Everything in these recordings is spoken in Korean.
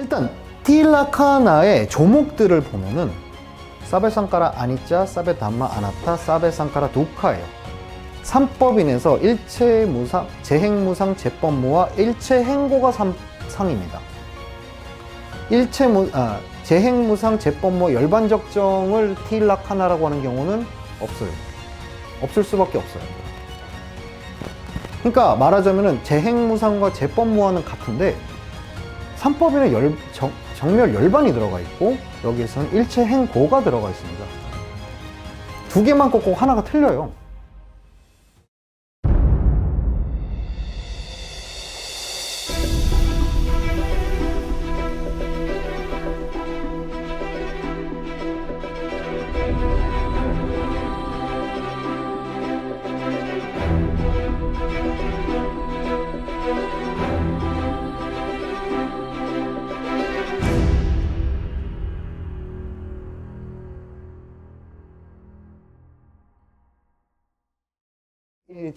일단 틸라카나의 조목들을 보면은 사베상카라 아니짜, 사베담마 아나타, 사베상카라 두카예요. 삼법인에서 일체무상, 재행무상, 재법무와 일체행고가 삼, 상입니다. 일체무, 아, 재행무상, 재법무, 열반적정을 틸라카나라고 하는 경우는 없어요. 없을 수밖에 없어요. 그러니까 말하자면은 재행무상과 재법무와는 같은데 삼법인에 열, 정, 정멸 열반이 들어가 있고 여기에서는 일체 행고가 들어가 있습니다. 두 개만 꺾고 하나가 틀려요.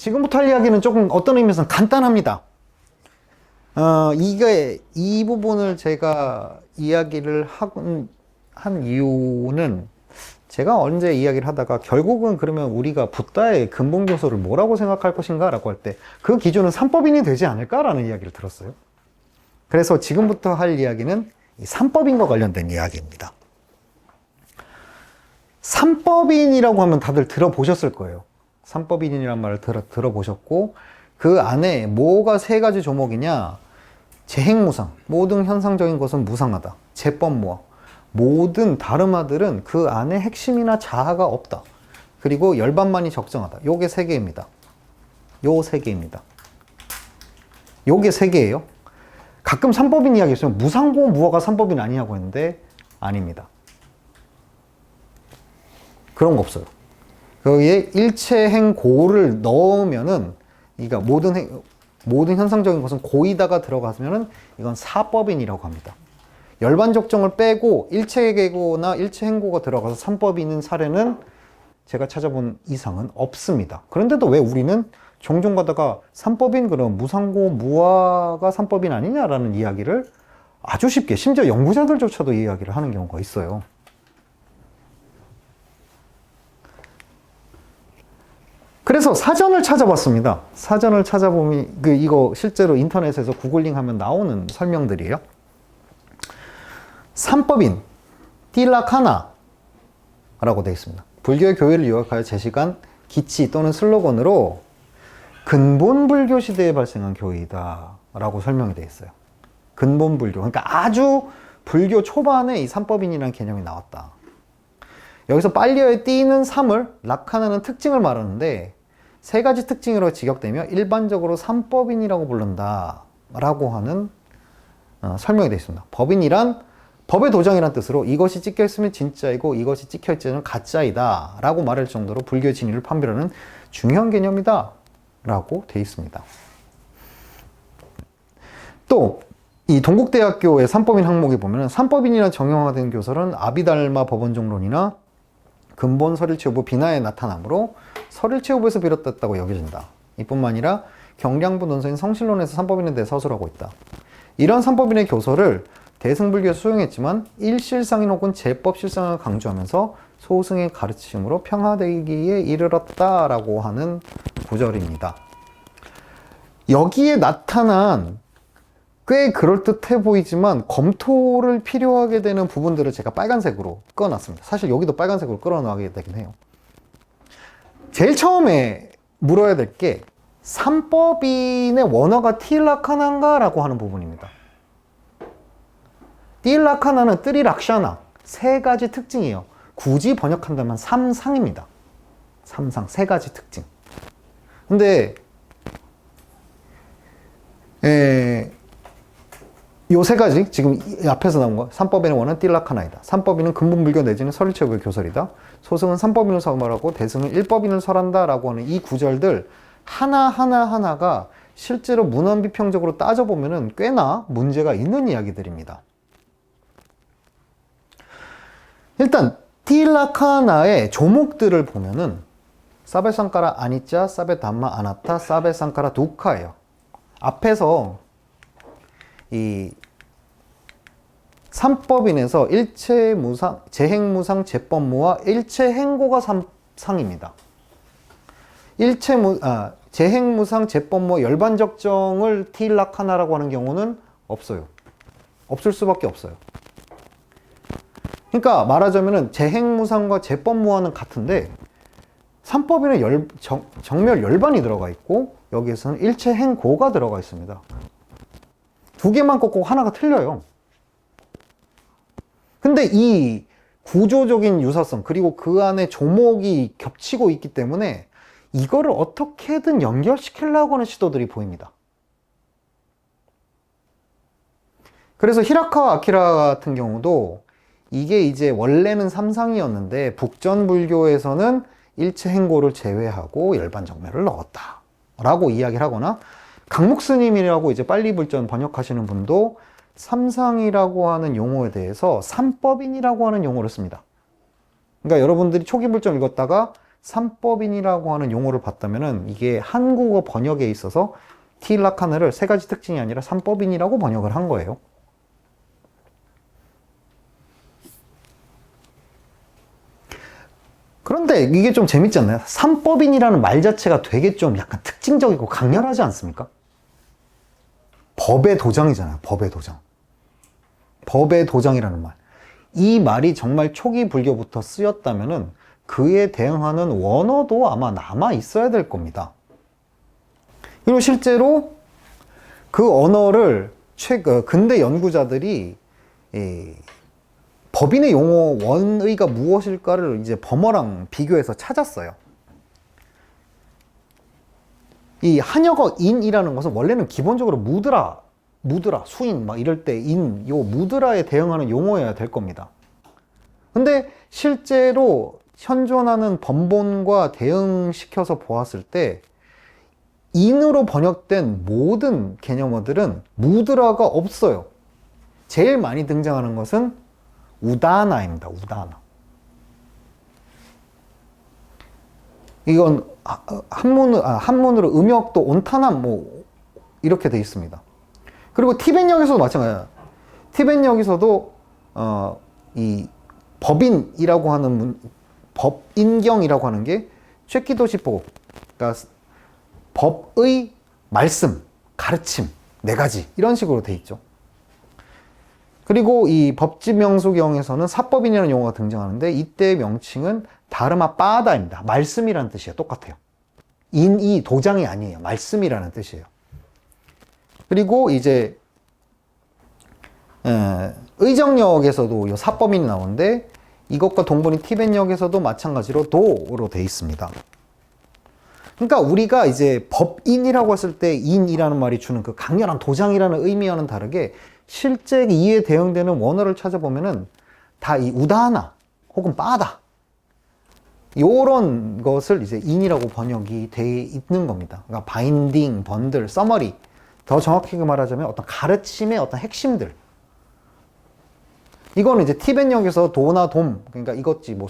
지금부터 할 이야기는 조금 어떤 의미에서는 간단합니다. 어, 이게, 이 부분을 제가 이야기를 하군, 한 이유는 제가 언제 이야기를 하다가 결국은 그러면 우리가 붓다의 근본 교소를 뭐라고 생각할 것인가 라고 할 때 그 기준은 삼법인이 되지 않을까라는 이야기를 들었어요. 그래서 지금부터 할 이야기는 이 삼법인과 관련된 이야기입니다. 삼법인이라고 하면 다들 들어보셨을 거예요. 삼법인이라는 말을 들어, 들어보셨고, 그 안에 뭐가 세 가지 조목이냐? 재행무상. 모든 현상적인 것은 무상하다. 재법무화. 모든 다름아들은 그 안에 핵심이나 자아가 없다. 그리고 열반만이 적정하다. 요게 세 개입니다. 요 세 개입니다. 요게 세 개예요. 가끔 삼법인 이야기 있으면 무상고 무화가 삼법인 아니냐고 했는데 아닙니다. 그런 거 없어요. 거기에 일체행 고를 넣으면은, 그러니까 모든 행- 모든 현상적인 것은 고이다가 들어가면은 이건 사법인이라고 합니다. 열반적정을 빼고 일체계고나 일체행고가 들어가서 있는 사례는 제가 찾아본 이상은 없습니다. 그런데도 왜 우리는 종종 가다가 삼법인 그럼 무상고 무화가 삼법인 아니냐라는 이야기를 아주 쉽게 심지어 연구자들조차도 이 이야기를 하는 경우가 있어요. 그래서 사전을 찾아봤습니다. 사전을 찾아보면 그 이거 실제로 인터넷에서 구글링 하면 나오는 설명들이에요. 삼법인 띠라카나라고 되어 있습니다. 불교의 교회를 요약하여 제시간 기치 또는 슬로건으로 근본 불교 시대에 발생한 교회이다라고 설명이 되어 있어요. 근본 불교. 그러니까 아주 불교 초반에 이 삼법인이라는 개념이 나왔다. 여기서 빨리어에 띄는 삼을 락하나는 특징을 말하는데 세 가지 특징으로 직역되며 일반적으로 삼법인이라고 부른다 라고 하는 어, 설명이 되어 있습니다. 법인이란 법의 도장이란 뜻으로 이것이 찍혀 있으면 진짜이고 이것이 찍혀 있지는 가짜이다 라고 말할 정도로 불교의 진리를 판별하는 중요한 개념이다 라고 되어 있습니다. 또 이 동국대학교의 삼법인 항목에 보면 삼법인이라 정형화된 교설은 아비달마 법원종론이나 근본 설일체후부 비나에 나타나므로 설일체후부에서 비롯됐다고 여겨진다. 이뿐만 아니라 경량부 논서인 성실론에서 삼법인에 대해 서술하고 있다. 이런 삼법인의 교설을 대승불교에서 수용했지만 일실상인 혹은 제법실상을 강조하면서 소승의 가르침으로 평화되기에 이르렀다라고 하는 구절입니다. 여기에 나타난 꽤 그럴듯해 보이지만 검토를 필요하게 되는 부분들을 제가 빨간색으로 끌어놨습니다. 사실 여기도 빨간색으로 끌어나가게 되긴 해요. 제일 처음에 물어야 될 게 삼법인의 원어가 틸라카나인가라고 하는 부분입니다. 틸라카나는 뜨리락샤나 세 가지 특징이에요. 굳이 번역한다면 삼상입니다. 삼상 세 가지 특징. 근데 에, 요 세 가지 지금 이 앞에서 나온 거 삼법인의 원은 띠라카나이다. 삼법인은 근본 불교 내지는 설일체육의 교설이다. 소승은 삼법인을 설말하고 대승은 일법인을 설한다라고 하는 이 구절들 하나 하나 하나가 실제로 문헌 비평적으로 따져 보면은 꽤나 문제가 있는 이야기들입니다. 일단 띠라카나의 조목들을 보면은 사베상카라 아니짜, 사베담마 아나타, 사베상카라 두카예요. 앞에서 이 삼법인에서 일체 무상, 재행무상 재법무와 일체 행고가 삼, 상입니다. 일체 무, 아, 재행무상 재법무 열반적정을 티일락하나라고 하는 경우는 없어요. 없을 수밖에 없어요. 그러니까 말하자면은 재행무상과 재법무와는 같은데 삼법인에 열, 정, 정멸 열반이 들어가 있고 여기에서는 일체 행고가 들어가 있습니다. 두 개만 꺾고 하나가 틀려요. 근데 이 구조적인 유사성 그리고 그 안에 조목이 겹치고 있기 때문에 이거를 어떻게든 연결시키려고 하는 시도들이 보입니다. 그래서 히라카와 아키라 같은 경우도 이게 이제 원래는 삼상이었는데 북전 불교에서는 일체 행고를 제외하고 열반 정멸을 넣었다. 라고 이야기를 하거나 강목스님이라고 이제 빨리 불전 번역하시는 분도 삼상이라고 하는 용어에 대해서 삼법인이라고 하는 용어를 씁니다. 그러니까 여러분들이 초기불전 읽었다가 삼법인이라고 하는 용어를 봤다면은 이게 한국어 번역에 있어서 티일라카느를 세 가지 특징이 아니라 삼법인이라고 번역을 한 거예요. 그런데 이게 좀 재밌지 않나요? 삼법인이라는 말 자체가 되게 좀 약간 특징적이고 강렬하지 않습니까? 법의 도장이잖아요. 법의 도장. 법의 도장이라는 말. 이 말이 정말 초기 불교부터 쓰였다면은 그에 대응하는 원어도 아마 남아 있어야 될 겁니다. 그리고 실제로 그 언어를 최 어, 근대 연구자들이 이 법인의 용어 원의가 무엇일까를 이제 범어랑 비교해서 찾았어요. 이 한여거 인이라는 것은 원래는 기본적으로 무드라, 무드라, 수인 막 이럴 때 인, 요 무드라에 대응하는 용어여야 될 겁니다. 근데 실제로 현존하는 번본과 대응시켜서 보았을 때 인으로 번역된 모든 개념어들은 무드라가 없어요. 제일 많이 등장하는 것은 우다나입니다. 우다나. 이건 한문 아, 한문으로 음역도 온타남 뭐 이렇게 돼 있습니다. 그리고 티벳역에서도 마찬가지야. 티벳역에서도 어, 이 법인이라고 하는 문, 법인경이라고 하는 게 최키도시포 그러니까 법의 말씀, 가르침 네 가지 이런 식으로 돼 있죠. 그리고 이 법집 명수경에서는 사법인이라는 용어가 등장하는데 이때 명칭은 다르마 빠다입니다. 말씀이라는 뜻이에요. 똑같아요. 인이 도장이 아니에요. 말씀이라는 뜻이에요. 그리고 이제 에, 의정역에서도 사법인이 나오는데 이것과 동본인 티벳역에서도 마찬가지로 도로 돼 있습니다. 그러니까 우리가 이제 법인이라고 했을 때 인이라는 말이 주는 그 강렬한 도장이라는 의미와는 다르게 실제 이에 대응되는 원어를 찾아보면은 다 이 우다하나 혹은 빠다 요런 것을 이제 인이라고 번역이 돼 있는 겁니다. 그러니까 바인딩, 번들, 서머리 더 정확하게 말하자면 어떤 가르침의 어떤 핵심들 이거는 이제 티벳역에서 도나 돔 그러니까 이것지 뭐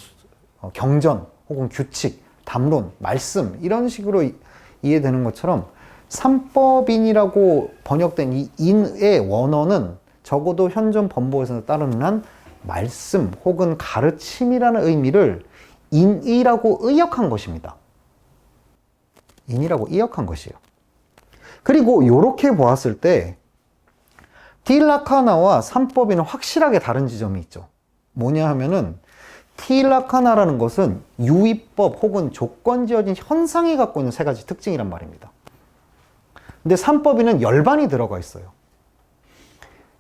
어, 경전 혹은 규칙, 담론, 말씀 이런 식으로 이, 이해되는 것처럼 삼법인이라고 번역된 이 인의 원어는 적어도 현존 번보에서 따르는 한 말씀 혹은 가르침이라는 의미를 인이라고 의역한 것입니다. 인이라고 의역한 것이에요. 그리고 이렇게 보았을 때 틸라카나와 삼법인은 확실하게 다른 지점이 있죠. 뭐냐 하면은 틸라카나라는 것은 유의법 혹은 조건 지어진 현상이 갖고 있는 세 가지 특징이란 말입니다. 근데 삼법인은 열반이 들어가 있어요.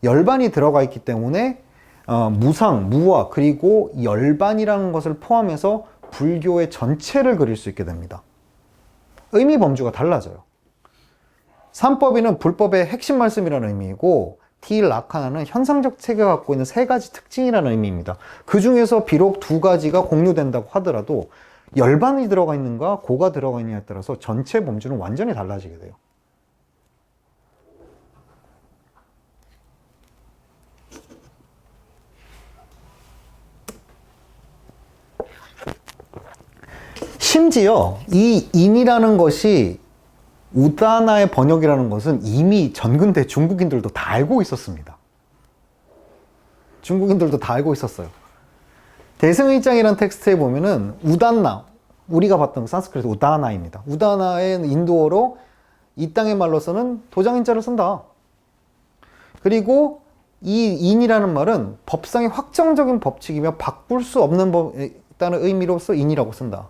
열반이 들어가 있기 때문에 어, 무상, 무와 그리고 열반이라는 것을 포함해서 불교의 전체를 그릴 수 있게 됩니다. 의미 범주가 달라져요. 삼법인은 불법의 핵심 말씀이라는 의미이고 티일 라카나는 현상적 체계가 갖고 있는 세 가지 특징이라는 의미입니다. 그 중에서 비록 두 가지가 공유된다고 하더라도 열반이 들어가 있는가 고가 들어가 있느냐에 따라서 전체 범주는 완전히 달라지게 돼요. 심지어 이 인이라는 것이 우다나의 번역이라는 것은 이미 전근대 중국인들도 다 알고 있었습니다. 중국인들도 다 알고 있었어요. 대승의장이라는 텍스트에 보면은 우단나 우리가 봤던 산스크리트 우다나입니다. 우다나의 인도어로 이 땅의 말로서는 도장인자를 쓴다. 그리고 이 인이라는 말은 법상의 확정적인 법칙이며 바꿀 수 없는 법이라는 의미로서 인이라고 쓴다.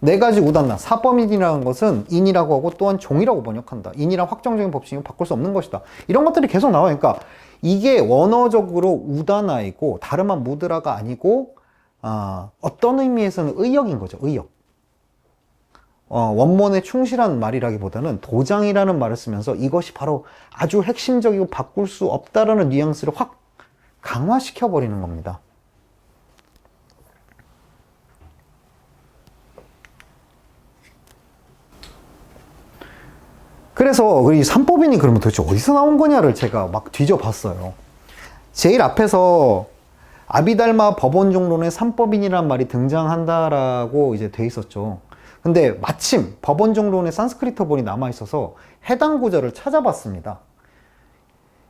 네 가지 우단나 사법인이라는 것은 인이라고 하고 또한 종이라고 번역한다. 인이란 확정적인 법칙이면 바꿀 수 없는 것이다. 이런 것들이 계속 나와요. 그러니까 이게 원어적으로 우다나이고 다른 한 무드라가 아니고 아, 어떤 의미에서는 의역인 거죠. 의역. 어, 원문에 충실한 말이라기보다는 도장이라는 말을 쓰면서 이것이 바로 아주 핵심적이고 바꿀 수 없다라는 뉘앙스를 확 강화시켜 버리는 겁니다. 그래서 이 삼법인이 그러면 도대체 어디서 나온 거냐를 제가 막 뒤져봤어요. 제일 앞에서 아비달마 법원 종론에 삼법인이란 말이 등장한다라고 이제 돼 있었죠. 근데 마침 법원 종론에 산스크리트본이 남아 있어서 해당 구절을 찾아봤습니다.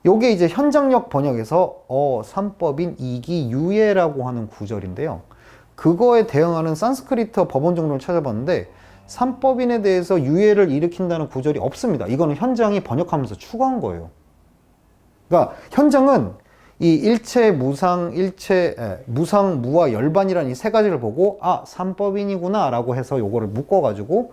요게 이제 현장역 번역에서 어 삼법인 이기 유예라고 하는 구절인데요. 그거에 대응하는 산스크리트 법원 종론을 찾아봤는데 삼법인에 대해서 유예를 일으킨다는 구절이 없습니다. 이거는 현장이 번역하면서 추가한 거예요. 그러니까 현장은 이 일체, 무상, 일체, 에, 무상, 무와 열반이라는 이 세 가지를 보고 아 삼법인이구나 라고 해서 요거를 묶어가지고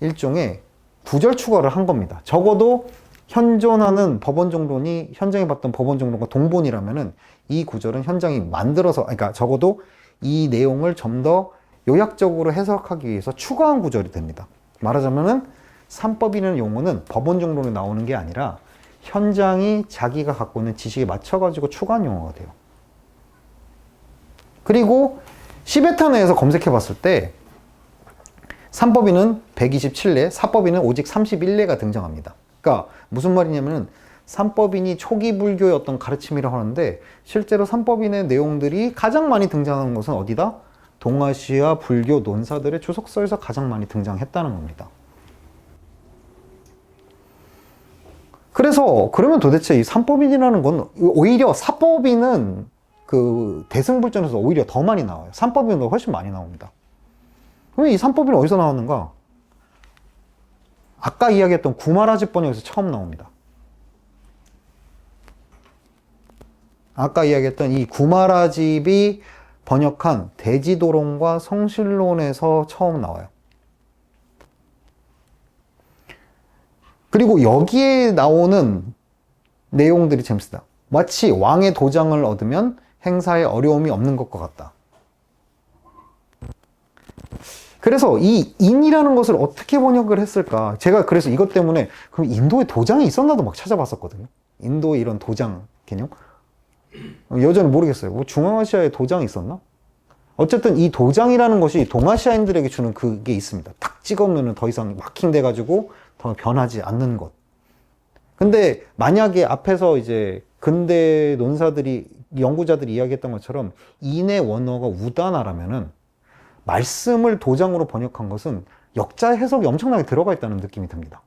일종의 구절 추가를 한 겁니다. 적어도 현존하는 법원 정론이 현장에 봤던 법원 정론과 동본이라면은 이 구절은 현장이 만들어서 그러니까 적어도 이 내용을 좀 더 요약적으로 해석하기 위해서 추가한 구절이 됩니다. 말하자면은 삼법이라는 용어는 법원 정론에 나오는 게 아니라 현장이 자기가 갖고 있는 지식에 맞춰가지고 추가한 용어가 돼요. 그리고 시베타 내에서 검색해 봤을 때 삼법인은 127례, 사법인은 오직 31례가 등장합니다. 그러니까 무슨 말이냐면은 삼법인이 초기 불교의 어떤 가르침이라고 하는데 실제로 삼법인의 내용들이 가장 많이 등장하는 것은 어디다? 동아시아 불교 논사들의 주석서에서 가장 많이 등장했다는 겁니다. 그래서 그러면 도대체 이 삼법인이라는 건 오히려 사법인은 그 대승불전에서 오히려 더 많이 나와요. 삼법인은 훨씬 많이 나옵니다. 그럼 이 삼법인은 어디서 나왔는가? 아까 이야기했던 구마라집 번역에서 처음 나옵니다. 아까 이야기했던 이 구마라집이 번역한 대지도론과 성실론에서 처음 나와요. 그리고 여기에 나오는 내용들이 재밌습니다. 마치 왕의 도장을 얻으면 행사에 어려움이 없는 것과 같다. 그래서 이 인이라는 것을 어떻게 번역을 했을까? 제가 그래서 이것 때문에 그럼 인도에 도장이 있었나도 막 찾아봤었거든요. 인도에 이런 도장 개념? 여전히 모르겠어요. 뭐 중앙아시아에 도장이 있었나? 어쨌든 이 도장이라는 것이 동아시아인들에게 주는 그게 있습니다. 딱 찍으면 더 이상 마킹돼가지고 더 변하지 않는 것. 근데 만약에 앞에서 이제 근대 논사들이, 연구자들이 이야기했던 것처럼 인의 원어가 우다나라면은 말씀을 도장으로 번역한 것은 역자 해석이 엄청나게 들어가 있다는 느낌이 듭니다.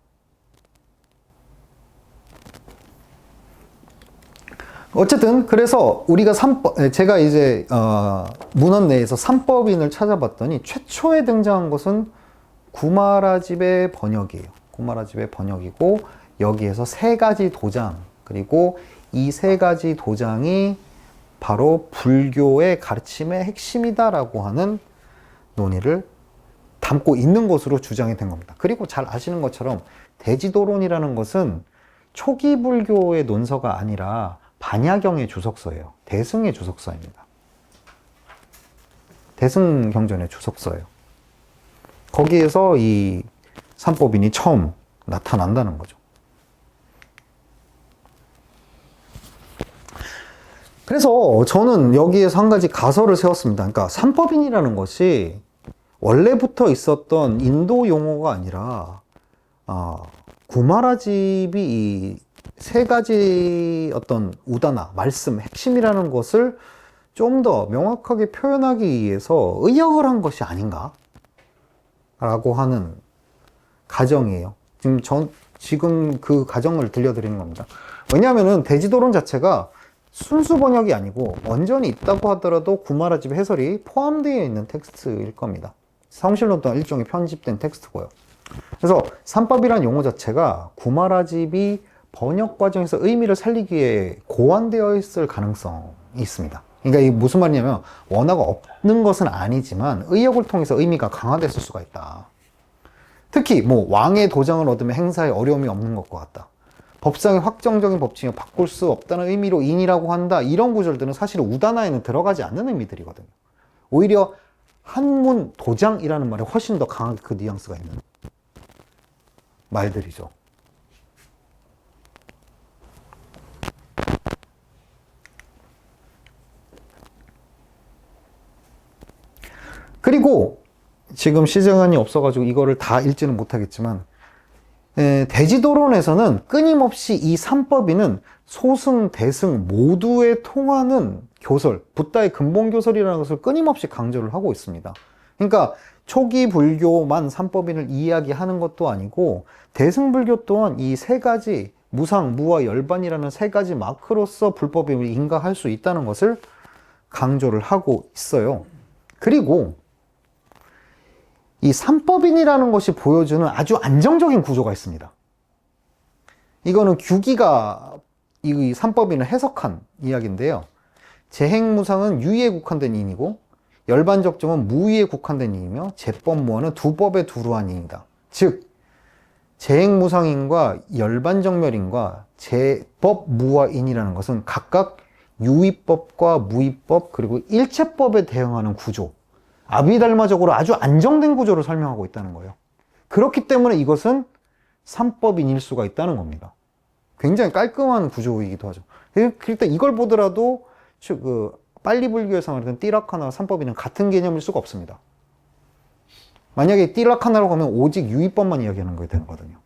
어쨌든 그래서 우리가 삼법 제가 이제 어, 문헌 내에서 삼법인을 찾아봤더니 최초에 등장한 것은 구마라집의 번역이에요. 구마라집의 번역이고 여기에서 세 가지 도장 그리고 이 세 가지 도장이 바로 불교의 가르침의 핵심이다라고 하는 논의를 담고 있는 것으로 주장이 된 겁니다. 그리고 잘 아시는 것처럼 대지도론이라는 것은 초기 불교의 논서가 아니라 반야경의 주석서예요. 대승의 주석서입니다. 대승 경전의 주석서예요. 거기에서 이 삼법인이 처음 나타난다는 거죠. 그래서 저는 여기에서 한 가지 가설을 세웠습니다. 그러니까 삼법인이라는 것이 원래부터 있었던 인도 용어가 아니라 아, 구마라집이 이 세 가지 어떤 우다나 말씀 핵심이라는 것을 좀 더 명확하게 표현하기 위해서 의역을 한 것이 아닌가 라고 하는 가정이에요. 지금 전 지금 그 가정을 들려드리는 겁니다. 왜냐하면은 대지도론 자체가 순수 번역이 아니고 원전이 있다고 하더라도 구마라집 해설이 포함되어 있는 텍스트일 겁니다. 성실론 또한 일종의 편집된 텍스트고요. 그래서 삼법이라는 용어 자체가 구마라집이 번역 과정에서 의미를 살리기 위해 고안되어 있을 가능성이 있습니다. 그러니까 이게 무슨 말이냐면 원어가 없는 것은 아니지만 의역을 통해서 의미가 강화됐을 수가 있다. 특히 뭐 왕의 도장을 얻으면 행사에 어려움이 없는 것과 같다. 법상의 확정적인 법칙이 바꿀 수 없다는 의미로 인이라고 한다. 이런 구절들은 사실 우다나에는 들어가지 않는 의미들이거든요. 오히려 한문 도장이라는 말에 훨씬 더 강하게 그 뉘앙스가 있는 말들이죠. 그리고 지금 시정안이 없어가지고 이거를 다 읽지는 못하겠지만 에, 대지도론에서는 끊임없이 이 삼법인은 소승, 대승 모두에 통하는 교설, 붓다의 근본교설이라는 것을 끊임없이 강조를 하고 있습니다. 그러니까 초기 불교만 삼법인을 이야기하는 것도 아니고 대승불교 또한 이 세 가지 무상, 무와 열반이라는 세 가지 마크로서 불법임을 인가할 수 있다는 것을 강조를 하고 있어요. 그리고 이 삼법인이라는 것이 보여주는 아주 안정적인 구조가 있습니다. 이거는 규기가 이 삼법인을 해석한 이야기인데요. 재행무상은 유의에 국한된 인이고 열반적정은 무의에 국한된 인이며 재법무어는 두 법에 두루한 인이다. 즉 재행무상인과 열반정멸인과 재법무화인이라는 것은 각각 유의법과 무의법 그리고 일체법에 대응하는 구조 아비달마적으로 아주 안정된 구조를 설명하고 있다는 거예요. 그렇기 때문에 이것은 삼법인일 수가 있다는 겁니다. 굉장히 깔끔한 구조이기도 하죠. 일단 이걸 보더라도 그 빨리 불교에서 말하는 띠락하나 삼법인은 같은 개념일 수가 없습니다. 만약에 띠락하나라고 하면 오직 유의법만 이야기하는 거게 되는 거거든요.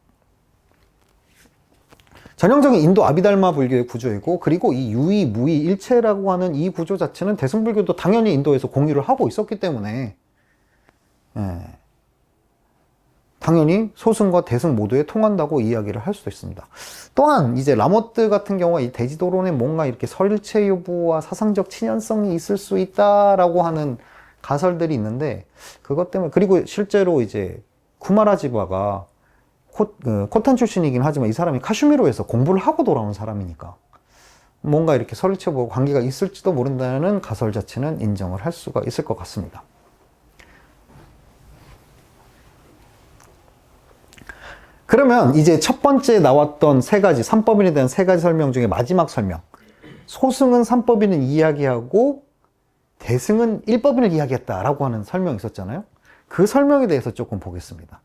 전형적인 인도 아비달마 불교의 구조이고 그리고 이 유의, 무의, 일체라고 하는 이 구조 자체는 대승불교도 당연히 인도에서 공유를 하고 있었기 때문에 예, 당연히 소승과 대승 모두에 통한다고 이야기를 할 수도 있습니다. 또한 이제 라모트 같은 경우가 이 대지도론에 뭔가 이렇게 설체 여부와 사상적 친연성이 있을 수 있다라고 하는 가설들이 있는데 그것 때문에 그리고 실제로 이제 쿠마라지바가 코, 그, 코탄 출신이긴 하지만 이 사람이 카슈미로에서 공부를 하고 돌아온 사람이니까 뭔가 이렇게 설치하고 관계가 있을지도 모른다는 가설 자체는 인정을 할 수가 있을 것 같습니다. 그러면 이제 첫 번째 나왔던 세 가지, 삼법인에 대한 세 가지 설명 중에 마지막 설명. 소승은 삼법인을 이야기하고 대승은 일법인을 이야기했다라고 하는 설명이 있었잖아요. 그 설명에 대해서 조금 보겠습니다.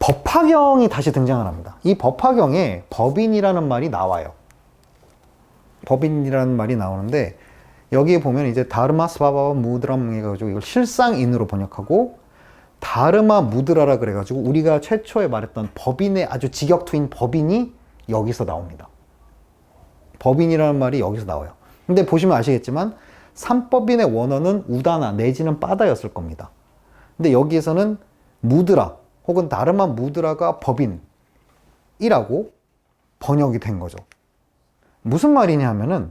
법화경이 다시 등장을 합니다. 이 법화경에 법인이라는 말이 나와요. 법인이라는 말이 나오는데 여기에 보면 이제 다르마스바바 무드람 해가지고 이걸 실상인으로 번역하고 다르마 무드라라 그래가지고 우리가 최초에 말했던 법인의 아주 직역투인 법인이 여기서 나옵니다. 법인이라는 말이 여기서 나와요. 근데 보시면 아시겠지만 삼법인의 원어는 우다나 내지는 빠다였을 겁니다. 근데 여기에서는 무드라 혹은 다르마 무드라가 법인이라고 번역이 된 거죠. 무슨 말이냐 하면은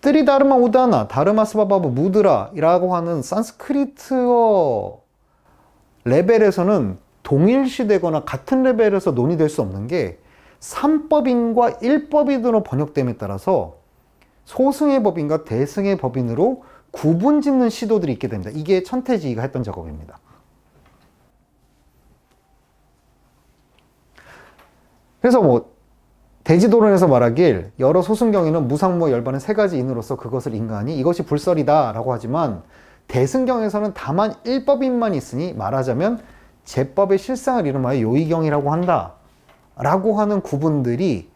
뜨리다르마 우다나 다르마스바바브 무드라라고 하는 산스크리트어 레벨에서는 동일시되거나 같은 레벨에서 논의될 수 없는 게 3법인과 1법인으로 번역됨에 따라서 소승의 법인과 대승의 법인으로 구분 짓는 시도들이 있게 됩니다. 이게 천태지가 했던 작업입니다. 그래서 뭐 대지도론에서 말하길 여러 소승경에는 무상무 열반은 세 가지 인으로서 그것을 인가하니 이것이 불설이다라고 하지만 대승경에서는 다만 일법인만 있으니 말하자면 제법의 실상을 이름하여 요의경이라고 한다 라고 하는 구분들이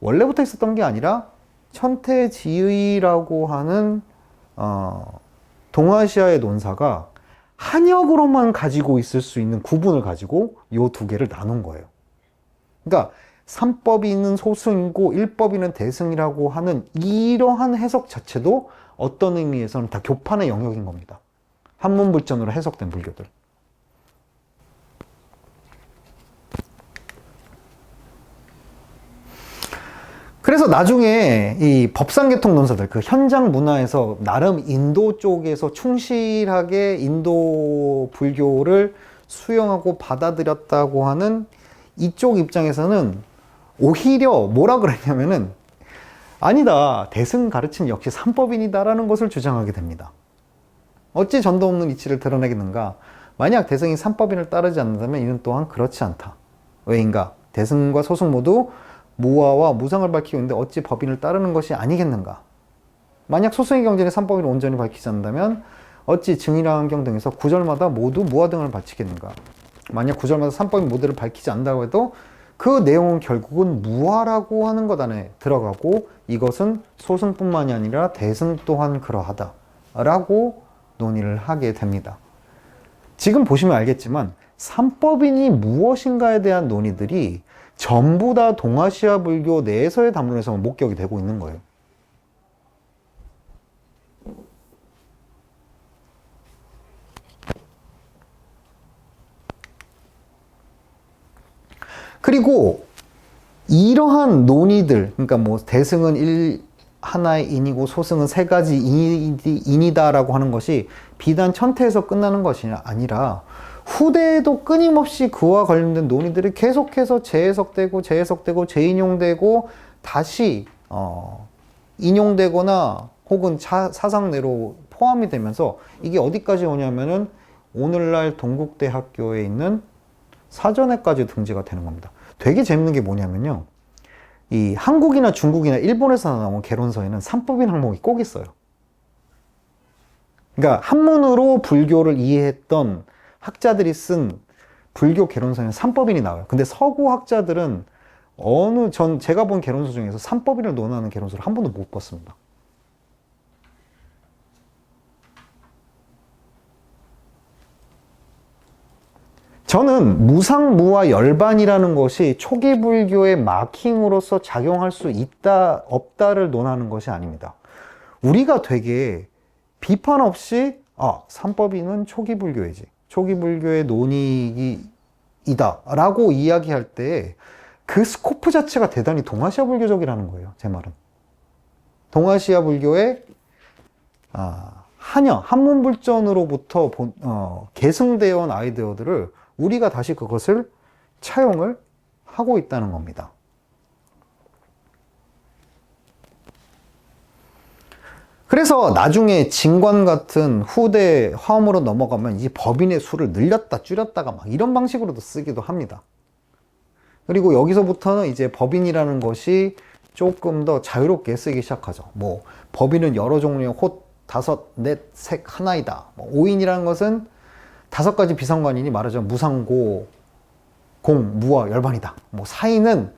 원래부터 있었던 게 아니라 천태지의라고 하는 어, 동아시아의 논사가 한역으로만 가지고 있을 수 있는 구분을 가지고 요 두 개를 나눈 거예요. 그러니까 삼법인은 소승이고 일법인은 대승이라고 하는 이러한 해석 자체도 어떤 의미에서는 다 교판의 영역인 겁니다. 한문불전으로 해석된 불교들. 그래서 나중에 이 법상계통 논사들, 그 현장 문화에서 나름 인도 쪽에서 충실하게 인도 불교를 수용하고 받아들였다고 하는 이쪽 입장에서는 오히려 뭐라 그랬냐면은 아니다. 대승 가르침 역시 삼법인이다라는 것을 주장하게 됩니다. 어찌 전도 없는 이치를 드러내겠는가? 만약 대승이 삼법인을 따르지 않는다면 이는 또한 그렇지 않다. 왜인가? 대승과 소승 모두 무화와 무상을 밝히고 있는데 어찌 법인을 따르는 것이 아니겠는가? 만약 소승의 경전이 삼법인을 온전히 밝히지 않는다면 어찌 증이랑 환경 등에서 구절마다 모두 무화 등을 바치겠는가? 만약 구절마다 삼법인 모두를 밝히지 않는다고 해도 그 내용은 결국은 무화라고 하는 것 안에 들어가고 이것은 소승뿐만이 아니라 대승 또한 그러하다. 라고 논의를 하게 됩니다. 지금 보시면 알겠지만 삼법인이 무엇인가에 대한 논의들이 전부 다 동아시아 불교 내에서의 담론에서만 목격이 되고 있는 거예요. 그리고 이러한 논의들, 그러니까 뭐 대승은 일, 하나의 인이고 소승은 세 가지 인이, 다라고 하는 것이 비단 천태에서 끝나는 것이 아니라 후대에도 끊임없이 그와 관련된 논의들이 계속해서 재해석되고 재해석되고 재인용되고 다시 어, 인용되거나 혹은 차, 사상내로 포함이 되면서 이게 어디까지 오냐면은 오늘날 동국대학교에 있는 사전에까지 등재가 되는 겁니다. 되게 재밌는 게 뭐냐면요. 이 한국이나 중국이나 일본에서 나온 개론서에는 삼법인 항목이 꼭 있어요. 그러니까 한문으로 불교를 이해했던 학자들이 쓴 불교 개론서에는 삼법인이 나와요. 근데 서구 학자들은 어느 전 제가 본 개론서 중에서 삼법인을 논하는 개론서를 한 번도 못 봤습니다. 저는 무상무와 열반이라는 것이 초기 불교의 마킹으로서 작용할 수 있다, 없다를 논하는 것이 아닙니다. 우리가 되게 비판 없이, 아, 삼법인은 초기 불교이지. 초기 불교의 논의이다. 라고 이야기할 때 그 스코프 자체가 대단히 동아시아 불교적이라는 거예요. 제 말은. 동아시아 불교의, 아, 한여, 한문불전으로부터 본, 어, 계승되어 온 아이디어들을 우리가 다시 그것을 차용을 하고 있다는 겁니다. 그래서 나중에 진관 같은 후대 화음으로 넘어가면 이 법인의 수를 늘렸다 줄였다가 막 이런 방식으로도 쓰기도 합니다. 그리고 여기서부터는 이제 법인이라는 것이 조금 더 자유롭게 쓰기 시작하죠. 뭐 법인은 여러 종류의 호 다섯, 넷, 색 하나이다. 뭐 오인이라는 것은 다섯 가지 비상관인이 말하자면 무상고, 공, 무와 열반이다. 뭐 사인은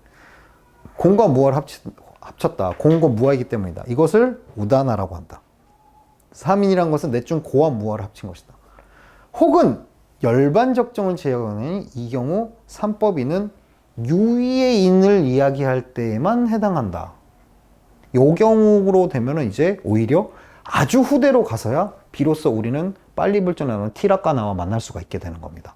공과 무와를 합치, 합쳤다. 공과 무와이기 때문이다. 이것을 우다나라고 한다. 삼인이란 것은 넷중 고와 무와를 합친 것이다. 혹은 열반 적정을 제외하는 이 경우 삼법인은 유의의 인을 이야기할 때에만 해당한다. 요 경우로 되면은 이제 오히려 아주 후대로 가서야 비로소 우리는 빨리 불전하는 티라카나와 만날 수가 있게 되는 겁니다.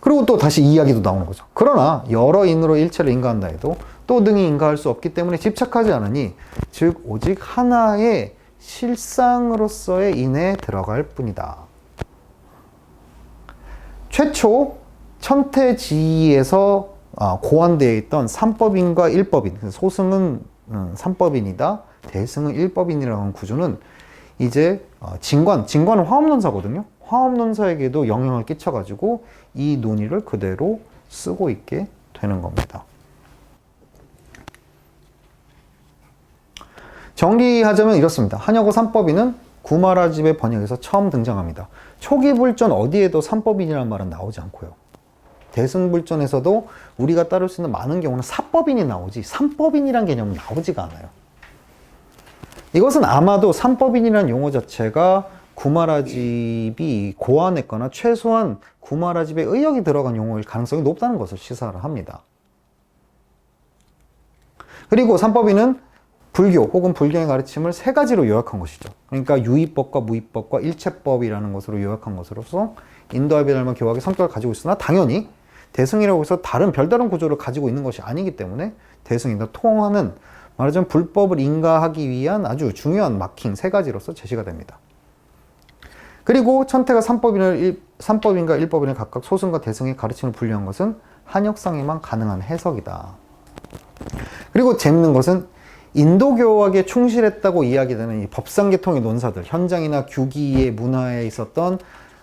그리고 또 다시 이야기도 나오는 거죠. 그러나 여러 인으로 일체를 인가한다 해도 또 등이 인가할 수 없기 때문에 집착하지 않으니 즉 오직 하나의 실상으로서의 인에 들어갈 뿐이다. 최초 천태지에서 아, 고안되어 있던 삼법인과 일법인, 소승은 음, 삼법인이다, 대승은 일법인이라는 구조는 이제 어, 진관, 진관은 화엄론사거든요. 화엄론사에게도 영향을 끼쳐가지고 이 논의를 그대로 쓰고 있게 되는 겁니다. 정리하자면 이렇습니다. 한여고 삼법인은 구마라집의 번역에서 처음 등장합니다. 초기 불전 어디에도 삼법인이라는 말은 나오지 않고요. 대승불전에서도 우리가 따를 수 있는 많은 경우는 사법인이 나오지 삼법인이란 개념은 나오지가 않아요. 이것은 아마도 삼법인이라는 용어 자체가 구마라집이 고안했거나 최소한 구마라집에 의역이 들어간 용어일 가능성이 높다는 것을 시사를 합니다. 그리고 삼법인은 불교 혹은 불경의 가르침을 세 가지로 요약한 것이죠. 그러니까 유의법과 무의법과 일체법이라는 것으로 요약한 것으로서 인도아비달마 교학의 성격을 가지고 있으나 당연히 대승이라고 해서 다른 별다른 구조를 가지고 있는 것이 아니기 때문에 대승이다 통하는 말하자면 불법을 인가하기 위한 아주 중요한 마킹 세 가지로서 제시가 됩니다. 그리고 천태가 삼법인을 일, 삼법인과 일법인을 각각 소승과 대승의 가르침을 분류한 것은 한역상에만 가능한 해석이다. 그리고 재밌는 것은 인도교학에 충실했다고 이야기되는 이 법상계통의 논사들, 현장이나 규기의 문화에 있었던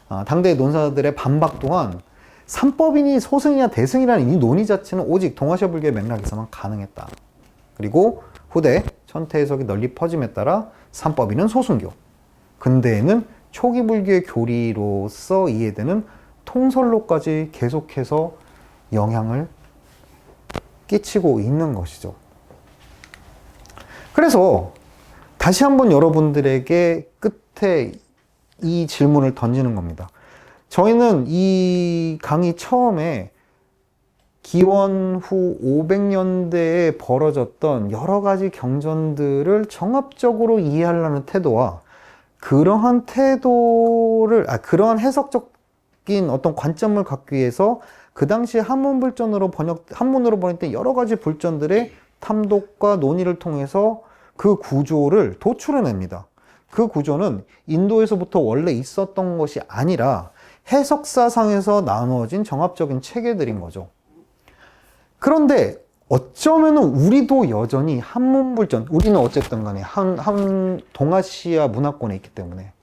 아, 당대의 논사들의 반박 또한 삼법인이 소승이냐 대승이라는 이 논의 자체는 오직 동아시아 불교의 맥락에서만 가능했다. 그리고 후대 천태 해석이 널리 퍼짐에 따라 삼법인은 소승교, 근대에는 초기 불교의 교리로서 이해되는 통설로까지 계속해서 영향을 끼치고 있는 것이죠. 그래서 다시 한번 여러분들에게 끝에 이 질문을 던지는 겁니다. 저희는 이 강의 처음에 기원 후 500년대에 벌어졌던 여러 가지 경전들을 정합적으로 이해하려는 태도와 그러한 태도를, 아, 그러한 해석적인 어떤 관점을 갖기 위해서 그 당시 한문 불전으로 번역, 한문으로 번역된 여러 가지 불전들의 탐독과 논의를 통해서 그 구조를 도출해냅니다. 그 구조는 인도에서부터 원래 있었던 것이 아니라 해석사상에서 나누어진 정합적인 체계들인 거죠. 그런데 어쩌면 우리도 여전히 한문불전, 우리는 어쨌든 간에 한, 한 동아시아 문화권에 있기 때문에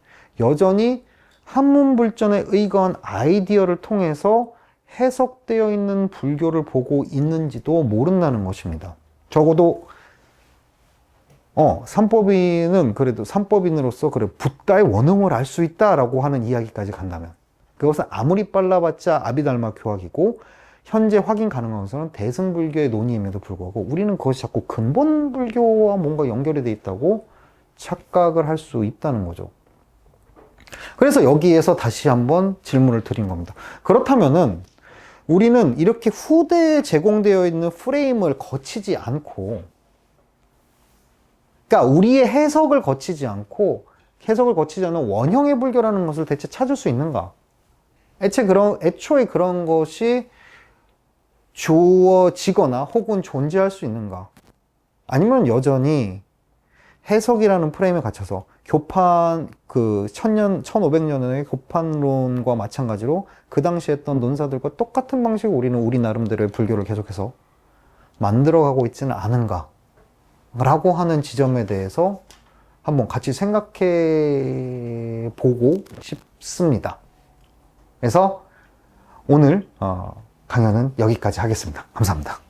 여전히 한문불전에 의거한 아이디어를 통해서 해석되어 있는 불교를 보고 있는지도 모른다는 것입니다. 적어도 어, 삼법인은 그래도 삼법인으로서 그래 붓다의 원흥을 알 수 있다라고 하는 이야기까지 간다면 그것은 아무리 빨라봤자 아비달마 교학이고 현재 확인 가능한 것은 대승불교의 논의임에도 불구하고 우리는 그것이 자꾸 근본 불교와 뭔가 연결이 돼 있다고 착각을 할 수 있다는 거죠. 그래서 여기에서 다시 한번 질문을 드린 겁니다. 그렇다면은 우리는 이렇게 후대에 제공되어 있는 프레임을 거치지 않고 그러니까 우리의 해석을 거치지 않고 해석을 거치지 않은 원형의 불교라는 것을 대체 찾을 수 있는가? 애초에 그런 애초에 그런 것이 주어지거나 혹은 존재할 수 있는가? 아니면 여전히 해석이라는 프레임에 갇혀서 교판 그 천년 1500년의 교판론과 마찬가지로 그 당시 했던 논사들과 똑같은 방식으로 우리는 우리 나름대로의 불교를 계속해서 만들어가고 있지는 않은가? 라고 하는 지점에 대해서 한번 같이 생각해 보고 싶습니다. 그래서 오늘 어, 강연은 여기까지 하겠습니다. 감사합니다.